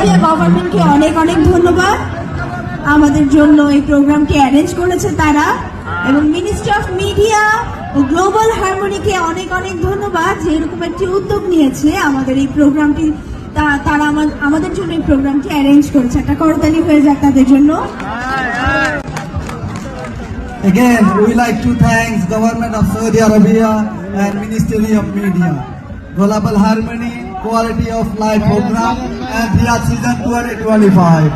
আরবিয়া গভর্নমেন্টকে অনেক অনেক ধন্যবাদ। আমাদের জন্য এই প্রোগ্রামটি অ্যারেঞ্জ করেছে তারা এবং মিনিস্ট্রি অফ মিডিয়া ও গ্লোবাল হারমোনিকে অনেক অনেক ধন্যবাদ যে এরকম একটি উদ্যোগ নিয়েছে আমাদের এই প্রোগ্রামটি। তারা আমা- আমাদের জন্য এই প্রোগ্রামটি অ্যারেঞ্জ করেছে। একটা করতালি হয়ে যাক তাদের জন্য। Again, we like to thank Government of Saudi Arabia and Ministry of Media, Global Harmony, Quality of Life Program, and Riyadh Season 2025.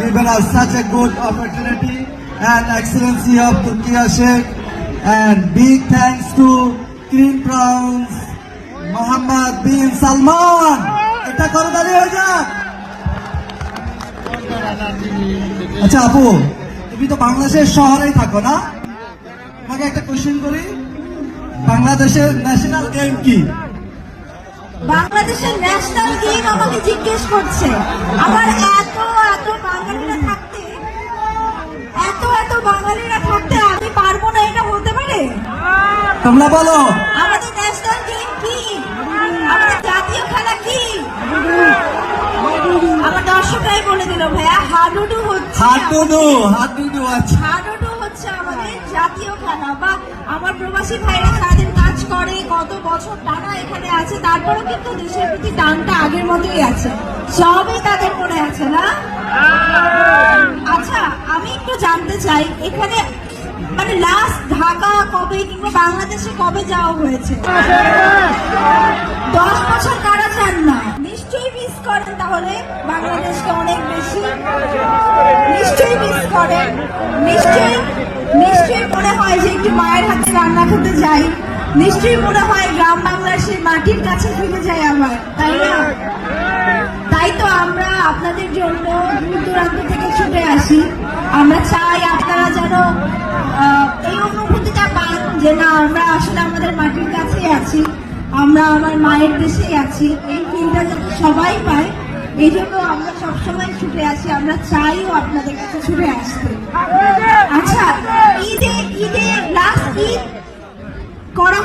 Given us such a good opportunity and excellency of Turkiya Sheikh, and big thanks to Green Crowns, Muhammad bin Salman. এটা করতালি হয়ে যাক আচ্ছা আপু তুমি তো বাংলাদেশের শহরেই থাকো না তোমাকে একটা কোশ্চেন করি বাংলাদেশের ন্যাশনাল গেম কি বাংলাদেশের ন্যাশনাল গেম আমাকে জিজ্ঞেস করছে আমার এত এত বাঙালিরা থাকতে এত এত বাঙালিরা থাকতে আমি পারব না এটা হতে পারে? তোমরা বলো। আমাদের ন্যাশনাল গেম কি? আমাদের জাতীয় খেলা কি? আমার দর্শকরাই বলে দিল ভাইয়া হাডুডু হচ্ছে হাডুডু হাডুডু আচ্ছা। হাডুডু হচ্ছে আমাদের জাতীয় খেলা বা আমার প্রবাসী ভাইরা করে কত বছর টানা এখানে আছে, তারপরেও কিন্তু দেশের প্রতি টানটা আগের মতোই আছে। সবই তাদের মনে আছে, না? আচ্ছা আমি একটু জানতে চাই, এখানে মানে লাস্ট ঢাকা কবে কিংবা বাংলাদেশে কবে যাওয়া হয়েছে? দশ বছর কারা চান না? নিশ্চয়ই মিস করেন তাহলে, বাংলাদেশকে অনেক বেশি। নিশ্চয়ই মিস করেন। নিশ্চয়ই নিশ্চয়ই মনে হয় যে একটু মায়ের হাতে রান্না খেতে যাই। নিশ্চয়ই মনে হয় গ্রাম বাংলার সেই মাটির কাছে ফিরে যাই আবার, তাই না? তাই তো আমরা আপনাদের জন্য দূর দূরান্ত থেকে ছুটে আসি। আমরা চাই আপনারা যেন এই অনুভূতিটা পান যে না, আমরা আসলে আমাদের মাটির কাছেই আছি, আমরা আমার মায়ের দেশেই আছি। এই ফিলটা যাতে সবাই পায়, এই জন্য আমরা সবসময় ছুটে আসি। আমরা চাইও আপনাদের কাছে ছুটে আসতে।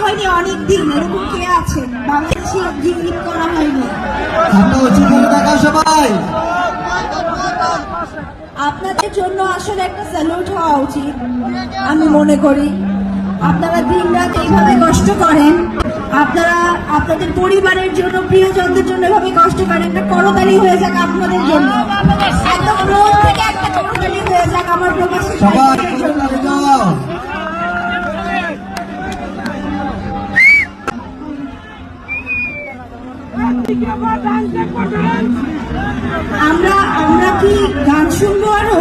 হয়নি অনেক দিন এরকম কে আছেন? বাংলাদেশে করা হয়নি। সবাই। আপনাদের জন্য আসলে একটা স্যালুট হওয়া উচিত আমি মনে করি। আপনারা দিন রাত এইভাবে কষ্ট করেন আপনারা আপনাদের পরিবারের জন্য প্রিয়জনদের জন্য এভাবে কষ্ট করেন একটা করতালি হয়ে যাক আপনাদের জন্য। একদম মন থেকে একটা করতালি হয়ে যাক আমার প্রবাসী জন্য। আমরা আমরা কি গান শুনব আরও?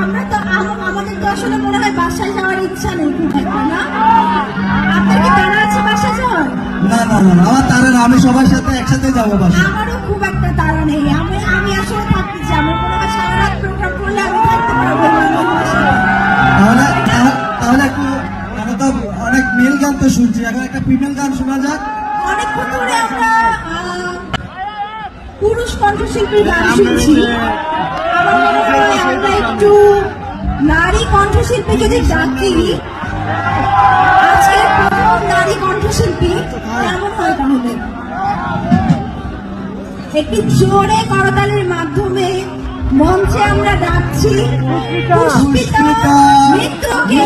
আমরা তো আমাদের তো আসলে মনে হয় বাসায় যাওয়ার ইচ্ছা নেই খুব একটা না? আপনার কি তারা আছে বাসায় যাওয়ার? না না না না, আমার তারা আমি সবার সাথে একসাথে যাব আমারও খুব একটা তারা নেই আমি আমি অনেক মেল গান তো শুনছি। এখন একটা ফিমেল গান শোনা যাক। অনেকক্ষণ ধরে আমরা। পুরুষ কণ্ঠশিল্পীর গান শুনছি। আমার একটু নারী কণ্ঠশিল্পী যদি ডাকি আজকের প্রথম নারী কণ্ঠশিল্পী কেমন হয় তাহলে? একটি জোরে করতালির মাধ্যমে মঞ্চে আমরা ডাকছি। পুষ্পিতা মিত্রকে